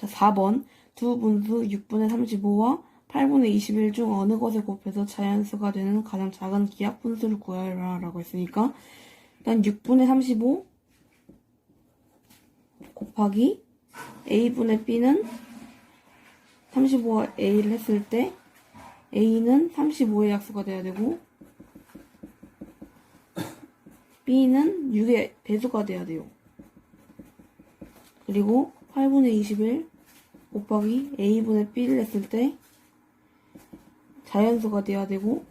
자, 4번. 두 분수 6분의 35와 8분의 21 중 어느 것을 곱해서 자연수가 되는 가장 작은 기하 분수를 구하라 라고 했으니까 일단 6분의 35 곱하기 a분의 b는 35와 a를 했을 때 a는 35의 약수가 돼야 되고 b는 6의 배수가 돼야 돼요. 그리고 8분의 21 곱하기 a분의 b를 했을 때 자연수가 돼야 되고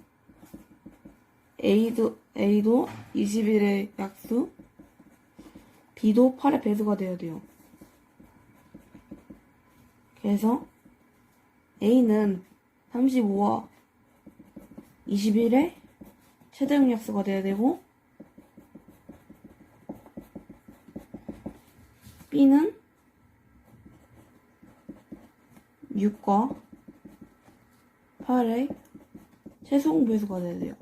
a도 a도 21의 약수 b도 8의 배수가 돼야 돼요. 그래서 a는 35와 21의 최대 용 약수가 돼야 되고 b는 6과 8의 최소 배수가 돼야 돼요.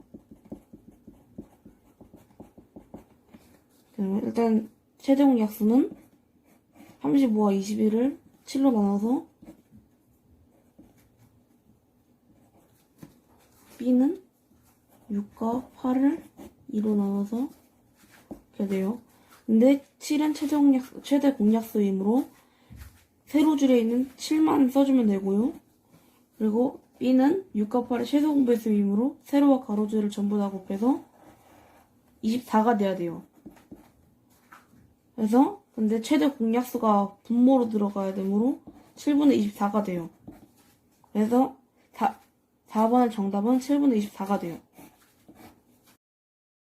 그러면 일단 최대용 약수는 35와 21을 7로 나눠서 b는 6과 8을 2로 나눠서 이렇게 돼요. 근데 7은 최대 공약수, 최대 공약수이므로 세로 줄에 있는 7만 써주면 되고요. 그리고 b는 6과 8의 최소 공배수이므로 세로와 가로줄을 전부 다 곱해서 24가 돼야 돼요. 그래서 근데 최대 공약수가 분모로 들어가야 되므로 7분의 24가 돼요. 그래서 4, 4번의 정답은 7분의 24가 돼요.